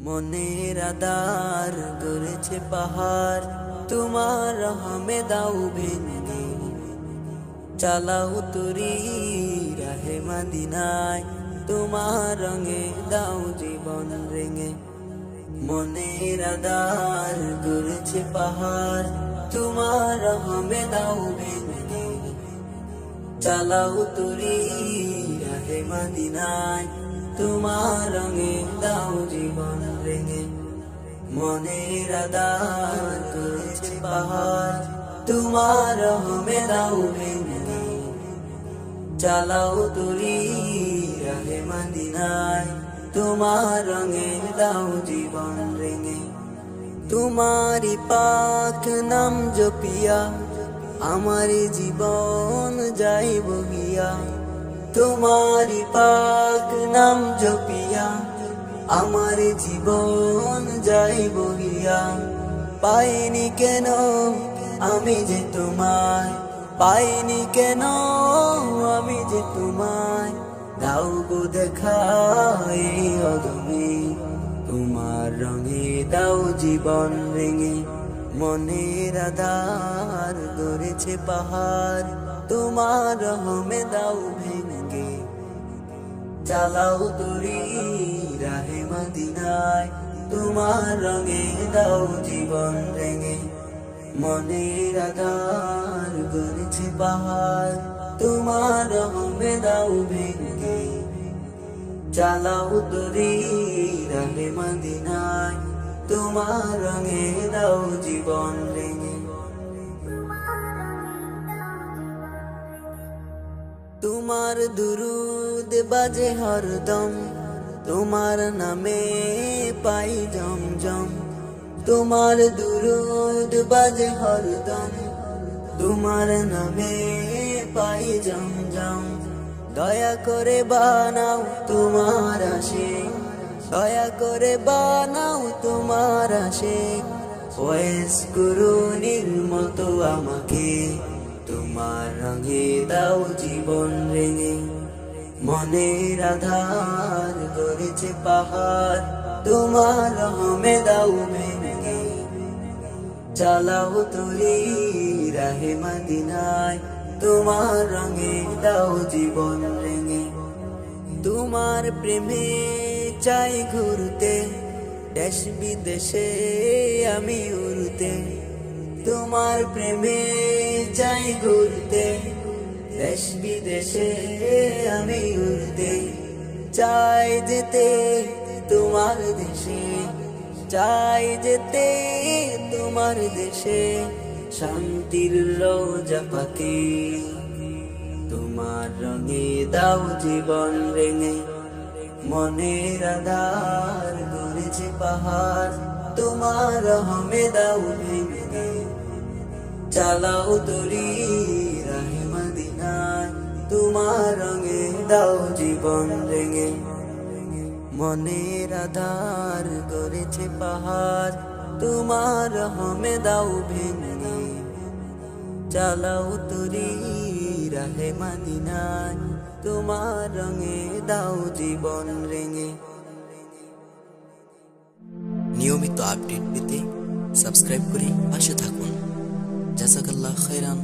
মনের আদার গড়েছে পাহাড়, তোমার রহমে দাও ভেঙে। চালাও তুরি রাহে মাদিনায়, তোমার রঙে দাও জীবন রেঙে। মনের আদার গড়েছে পাহাড়, তোমার রহমে দাও ভেঙে। চালাও তুরি রাহে মাদিনায় তোমার রঙে দাও জীবন রেঙে মনের আদার পাহাড়, তোমার রহমে দাও ভেঙে। চালাও তুরি রাহে মাদিনায় তোমার রঙে দাও জীবন রেঙে তোমারি পাক নাম জপিয়া আমার জীবন যাই বহিয়া তোমারি পাক নাম জপিয়া, আমার জীবন যাই বহিয়া পাইনি কেন আমি যে তোমায়, পাইনি কেন আমি যে তোমায়? দাও গো দেখা এই তোমার রঙে দাও জীবন রেঙে। মনের আধার গড়েছে পাহাড়। তোমার রহমে দাও ভেঙে চালাও তরি রাহে মদিনায়। তোমার রঙে দাও জীবন রেঙে মনের আধার গড়েছে পাহাড়। তোমার রহমে দাও ভেঙে চালাও তরি রাহে মদিনায়। তোমার রঙে দাও জীবন রেঙে। তোমার দুরুদ বাজে হরদম, তোমার নামে পাই জমজম। তোমার দুরুদ বাজে হরদম, তোমার নামে পাই জমজম। দয়া করে বানাও তোমার আসে দয়া করে বানাও তোমার আসে ওয়েস করুনির মতো আমাকে তোমার রঙে দাও জীবন রেঙে। মনের আধার করেছে পাহাড়, তোমার রহমে দাও ভেঙে চালাও তরি রাহে মদিনায়, তোমার রঙে দাও জীবন রেঙে। তোমার প্রেমে চাই ঘুরতে, দেশ বিদেশে আমি উড়তে। তোমার প্রেমে চাই ঘুরতে, দেশ বিদেশে আমি উড়তে। চাই যেতে তোমার দেশে, চাই যেতে তোমার দেশে। শান্তির রোজা পাতি, তোমার রঙে দাও জীবন রেঙে। মনের আধার গড়েছে পাহাড়, তোমার রহমে দাও ভেঙে। চালাও তরি রাহে মদিনায়, তোমার রঙে দাও জীবন রেঙে। মনের আধার গড়েছে পাহাড়, তোমার রহমে দাও ভেঙে। চালাও তরি রাহে নাই তোমার রঙে দাও জীবন রেঙে। নিয়মিত আপডেট পেতে সাবস্ক্রাইব করে পাশে থাকুন। জাজাকাল্লাহ খৈরান